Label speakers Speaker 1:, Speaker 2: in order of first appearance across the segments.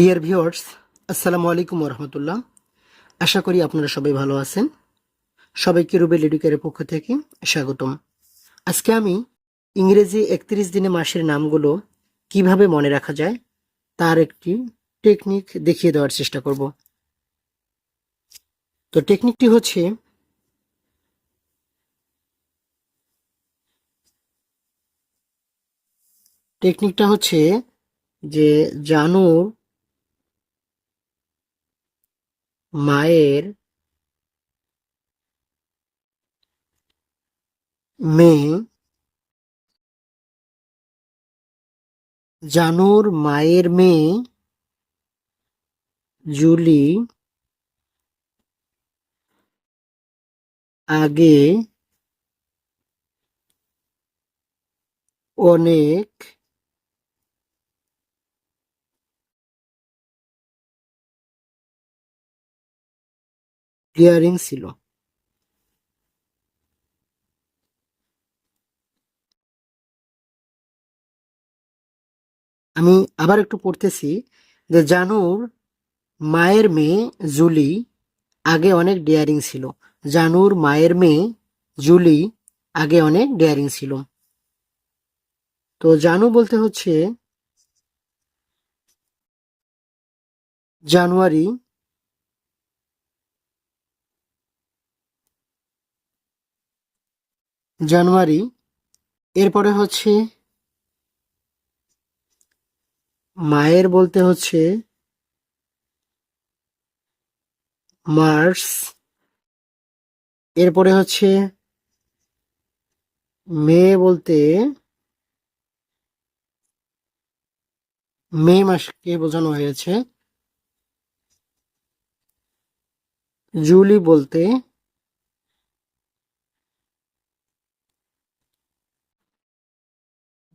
Speaker 1: Dear viewers আসসালামু আলাইকুম রহমতুল্লাহ। আশা করি আপনারা সবাই ভালো আছেন। সবাইকে রুবেল এডুকেয়ারের পক্ষ থেকে স্বাগতম। আজকে আমি ইংরেজি একত্রিশ দিনে মাসের নামগুলো কীভাবে মনে রাখা যায় তার একটি টেকনিক দেখিয়ে দেওয়ার চেষ্টা করব। তো টেকনিকটি হচ্ছে টেকনিকটা হচ্ছে যে জানু মায়ের মেয়ে জানুর মায়ের মেয়ে জুলি আগে অনেক ক্লিয়ারিং ছিল। আমি আবার একটু পড়তেছি যে জানুর মায়ের মেয়ে জুলি আগে অনেক ডেয়ারিং ছিল। জানুর মায়ের মেয়ে জুলি আগে অনেক ডেয়ারিং ছিল। তো জানু বলতে হচ্ছে, জানুয়ারি জানুয়ারি, এরপরে হচ্ছে মায়ের বলতে হচ্ছে মার্চ, এরপরে হচ্ছে মে বলতে মে মাসকে বোঝানো হয়েছে। জুলি বলতে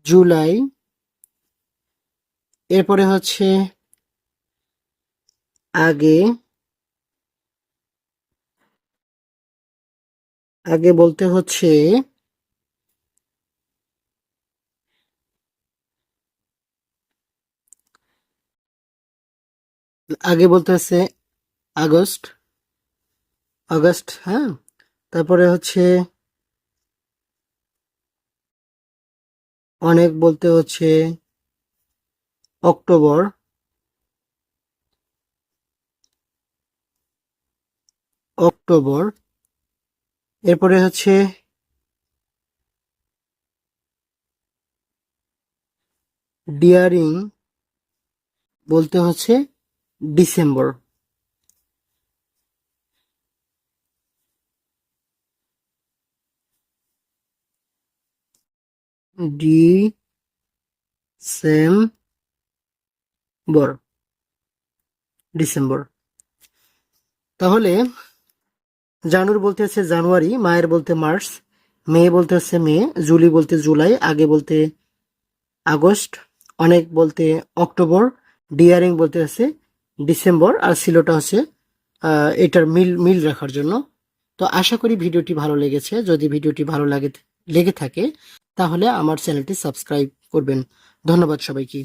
Speaker 1: জুলাই। এরপরে হচ্ছে আগে। আগে বলতে হচ্ছে আগে বলতে হচ্ছে আগস্ট। আগস্ট হ্যাঁ? তারপরে হচ্ছে অনেক বলতে হচ্ছে অক্টোবর। অক্টোবর। এরপরে হচ্ছে ডিয়ারিং বলতে হচ্ছে December. December December তাহলে জানুর বলতে হচ্ছে জানুয়ারি, মায়ের বলতে মার্চ মে বলতে হচ্ছে মে, জুলি বলতে জুলাই, আগে বলতে আগস্ট, অনেক বলতে অক্টোবর, ডিয়ারিং বলতে হচ্ছে ডিসেম্বর, আর সিলোটা হচ্ছে এটার মিল মিল রাখার জন্য। তো আশা করি ভিডিওটি ভালো লেগেছে। যদি ভিডিওটি ভালো লাগে, লেগে থাকে, তাহলে আমার চ্যানেলটি সাবস্ক্রাইব করবেন। ধন্যবাদ সবাইকে।